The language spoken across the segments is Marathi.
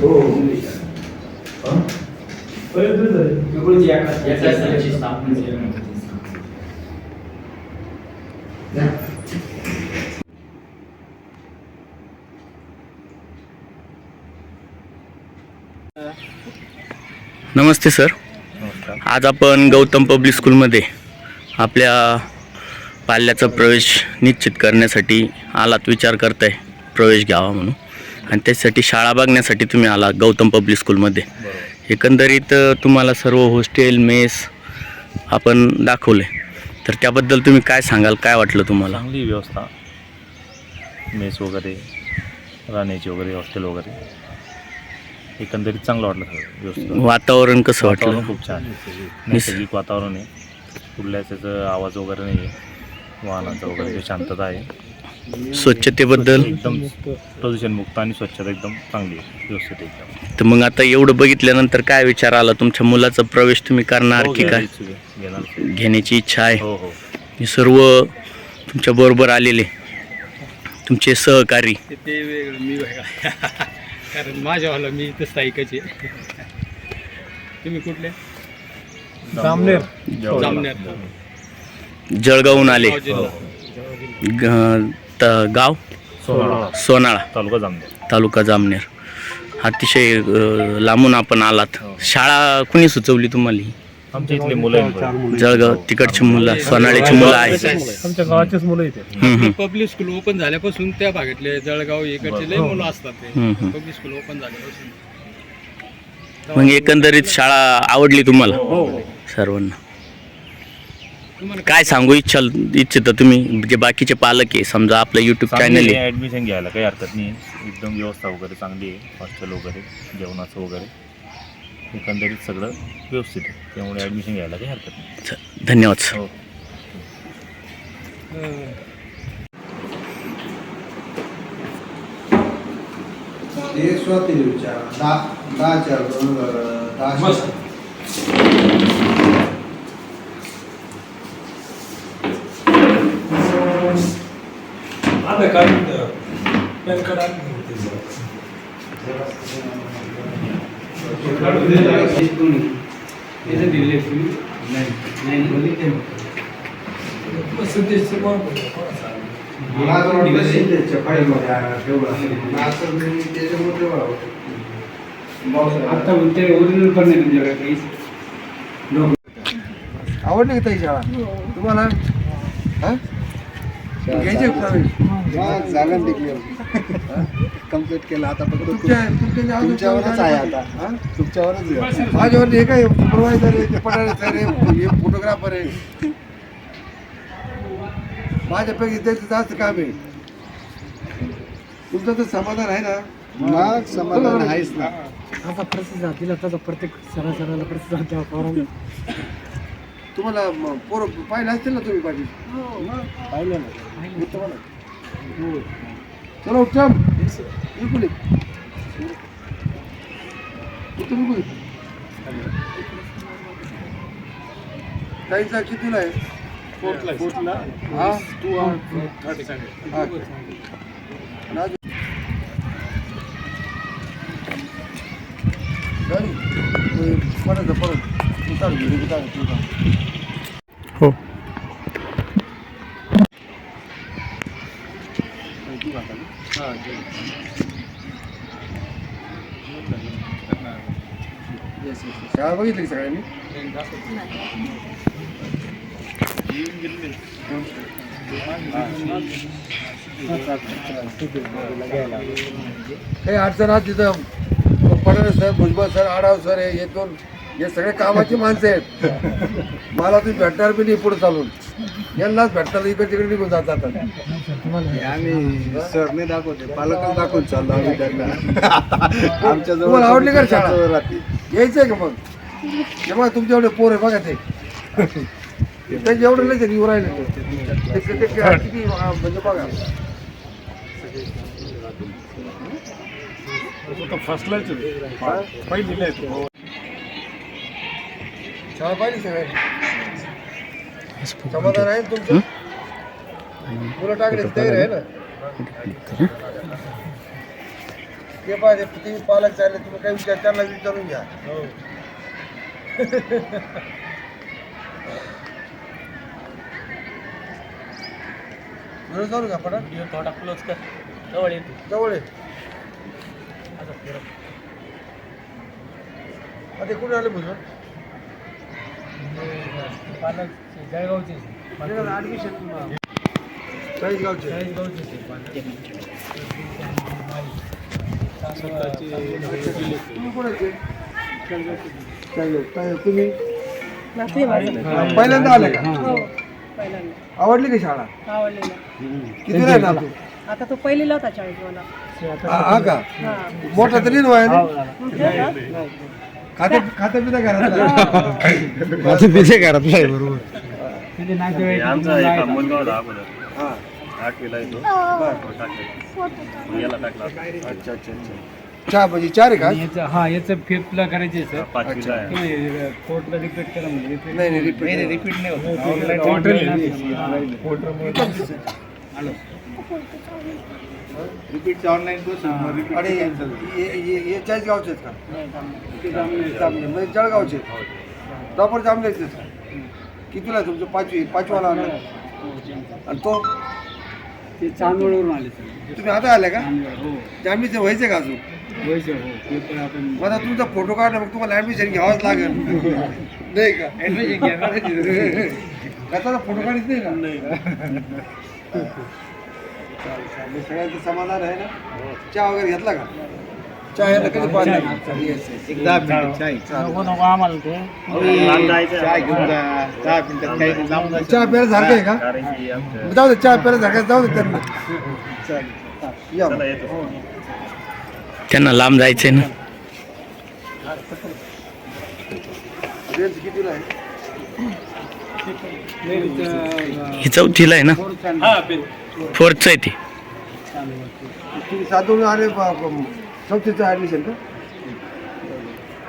हो. स्थापना झाली. नमस्ते सर. आज आपण गौतम पब्लिक स्कूलमध्ये आपल्या पाल्याचा प्रवेश निश्चित करण्यासाठी आलात विचार करताय प्रवेश घ्यावा म्हणून. आणि त्यासाठी शाळा बघण्यासाठी तुम्ही आला गौतम पब्लिक स्कूलमध्ये. एकंदरीत तुम्हाला सर्व हॉस्टेल मेस आपण दाखवले. तर त्याबद्दल तुम्ही काय सांगाल? काय वाटलं तुम्हाला? चांगली व्यवस्था. मेस वगैरे राहण्याची वगैरे हॉस्टेल वगैरे. एकंदरीत चांगलं वाटलं सगळं व्यवस्थित. वातावरण कसं वातावरण वाटलं खूप छान. नैसर्गिक वातावरण आहे. कुठल्या त्याचं आवाज वगैरे नाही आहे वाहनाचा वगैरे शांतता आहे. स्वच्छतेबद्दल? एकदम प्रदूषणमुक्त आणि स्वच्छता एकदम चांगली आहे व्यवस्थित एकदम. तर मग आता एवढं बघितल्यानंतर काय विचार आला? तुमच्या मुलाचा प्रवेश तुम्ही करणार हो, की काय. घेणार. घेण्याची इच्छा आहे. हो हो. हे सर्व तुमच्या बरोबर आलेले. तुमचे सहकारी. ते वेगळं मी वेगळा. कारण माझ्यावाला मी इथं स्थायिकच आहे. तुम्ही कुठले? जामनेर. जामनेर. जळगावहून आले. गाव जिल्हा. ग- त- गाव? सोनाळा. सोनाळा. तालुका जामनेर. तालुका जामनेर. अतिशय अ, लांबून आपण आलात. हो. शाळा कुणी सुचवली तुम्हाला ही? आमच्या इथले मुलं आहेत. जळगाव तिकडची मुलं सोनाळ्याची मुलं आहेत. आमच्या गावाचेच मुलं इथे हम्म, हम्म. पब्लिक स्कूल ओपन झाल्यापासून त्या भागातले जळगाव इकडचे लय मुलं असतात ते. हम्म, हम्म. पब्लिक स्कूल ओपन झाल्यापासून. मग एकंदरीत शाळा आवडली तुम्हाला? हो. सर्वांना. काय सांगू इच्छा इच्छिता तुम्ही? जे बाकीचे पालक आहे समजा आपलं युट्यूब चॅनल आहे ऍडमिशन घ्यायला काही हरकत नाही. एकदम व्यवस्था वगैरे चांगली आहे हॉस्टेल वगैरे जेवणाचं वगैरे. एकंदरीत सगळं व्यवस्थित आहे. त्यामुळे ॲडमिशन घ्यायला काही हरकत नाही. धन्यवाद सर हो. ते स्वाती विचार दहा दहा चार दोन दहा मला तर वाटलं सिंटेक्सच्या फाईलमध्ये आ- ठेवलं असेल. मला असं मी त्याच्यामुळे ठेवावं. आता ते ओरिजिनल पण नाही तुमच्याकडे काहीच आवडली का ताई शाळा तुम्हाला हा? घ्यायची झालं डिक्लेअर कंप्लीट केलं. आता फक्त तुमच्या तुमच्या तुमच्यावरच आहे आता. हा? तुमच्यावरच आहे. माझ्यावर हे काय सुपरवायझर आहे ते पठारे सर आहे हे फोटोग्राफर आहे. माझ्यापैकी त्याचं जास्त काम आहे. तुमचं तर समाधान आहे ना? मग समाधान आहेच ना. आता प्रतिसाद दिला त्याचा प्रत्येक सरा सराला प्रतिसाद द्यावा. तुम्हाला म- पोरं पाहिलं असतील ना तुम्ही पाहिजे पाहिलं ना. चलो उत्तम बिलकुल बिलकुल ताईचा कितीला आहे? फोर्थला हा? टू थर्टी सेकंड हा. अजून- गाडी? ते उतार. हो. शाळा बघितली सगळ्यांनी काही अडचण आज तिथं Pathare sir Bhujbal sir Adav sir हे दोन हे सगळे कामाची माणसं आहेत. मला तुम्ही भेटणार बी नाही पुढे चालून. यांनाच भेटणार इकडे तिकडे निघून जात जातात आम्ही सरने दाखवते पालकच दाखवून चाललो आम्ही त्यांना. आमच्या जवळ तुम्हाला आवडली का शाळा? राहते. यायचंय का मग? तेव्हा तुमचे एवढे पोर आहे बघा ते. त्यांचे एवढे नाही ते निवड राहिले ते. ते- ते- ते- किती आ, म्हणजे बघा. शाळा पाहिली सगळ्यांनी? समाधान आहे ना तुमचं? मुलं टाकण्याची तयारी आहे ना? ते पाहिजे तुम्ही पालक चालले तुम्ही काही विचार त्यांना विचारून घ्या. जाऊ का पडा थोडा क्लोज कर. जवळ येतो जवळ आहे आता कुठे आले भुजबळ? पालक जळगावचे चाळीसगावचे तुम्ही पहिल्यांदा आले का? पहिल्यांदा. आवडली का शाळा? आवडलेला किती ना तू? आता तो पहिलीला होता चाळीसवाला हा हा का? हा. मोठा तरी वय हो खाते खाते पिता घरात खाते पिते घरात नाही. बरोबर तिथे नातेवाईक आमचा एक मुलगा होता अगोदर. हा. आठवीला येतो याला टाकला. अच्छा अच्छा अच्छा. चहा भजी चार आहे का? याचं हा याचं फिफ्थला करायचे सर. पाचवीला आहे. कोर्टला रिपीट करा म्हणजे. repeat- नाही नाही. रिपीट रिपीट नाही आणि हे- हे- हे चाळीसगावचे आहेत का? जामने म्हणजे जळगावचे प्रॉपर जामनेचे आहेत का कितीला आहे तुमचं? पाचवी पाचवाला आला आणि तो? ते चांदवडवरून आले तुम्ही आता आले का? चांदवड हो. व्हायचे का अजून? व्हायचं हो. मला तुमचा फोटो काढला मग तुम्हाला ऍडमिशन घ्यावंच लागेल. नाही का? ऍडमिशन घेणार त्याचा फोटो काढीत नाही का? चालेल, सगळ्यांचं समाधान आहे ना? चहा वगैरे घेतला का? चहा यायला कधी एकदा आम्हाला ते. चहा. घेऊन जा चहा काही चहा प्यायला सारखं आहे का? जाऊ दे चहा प्यायला सारखं जाऊ दे त्यांना. या. येतो. त्यांना लांब जायचंय ना. रेंज कितीला आहे? ही चौथीला आहे ना? फोर्थचं आहे ती. साधून चौथीचं का?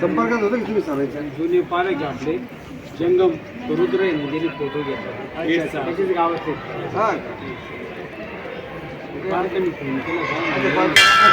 संपर्कात होतं की तुम्ही सांगायचं? जुने पालक आहे आपले. जंगम रुद्र आहे ना त्यांनी फोटो घेतला हा. पालकांनी फोन केला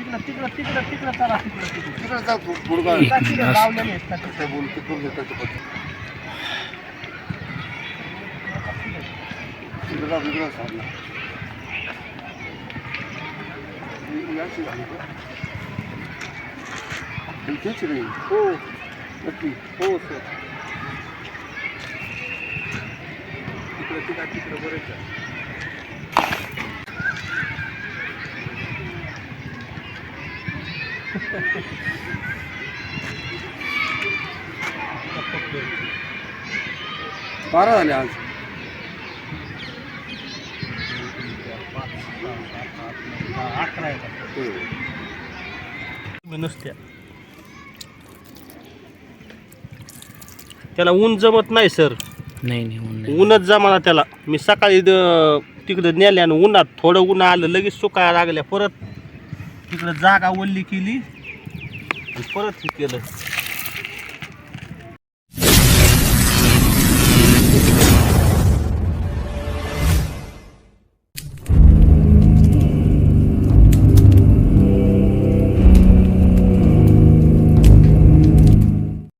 तिकडं तिकडं तिकडं तिकडं चला तिकडं तिकडं तिकडे जा पु- पुढं का तिकडं लावलेले आहेत ना तिकडं. बोलू तिकडून येतात ते. तिकडं तिकडं याची झाली का? नाही. हो नक्की हो सर तिकडं तिकडं तिकडं बरेच आहे. बारा झाले आज. नुसत्या. त्याला ऊन जमत नाही सर. नाही नाही ऊन नाही. ऊनच जमाना त्याला. मी सकाळी द- तिकडं नेल्या आणि उन्हात थोडं ऊन आलं लगेच सुकायला लागल्या परत. तिकडं जागा ओल्ली केली. परत हे केलं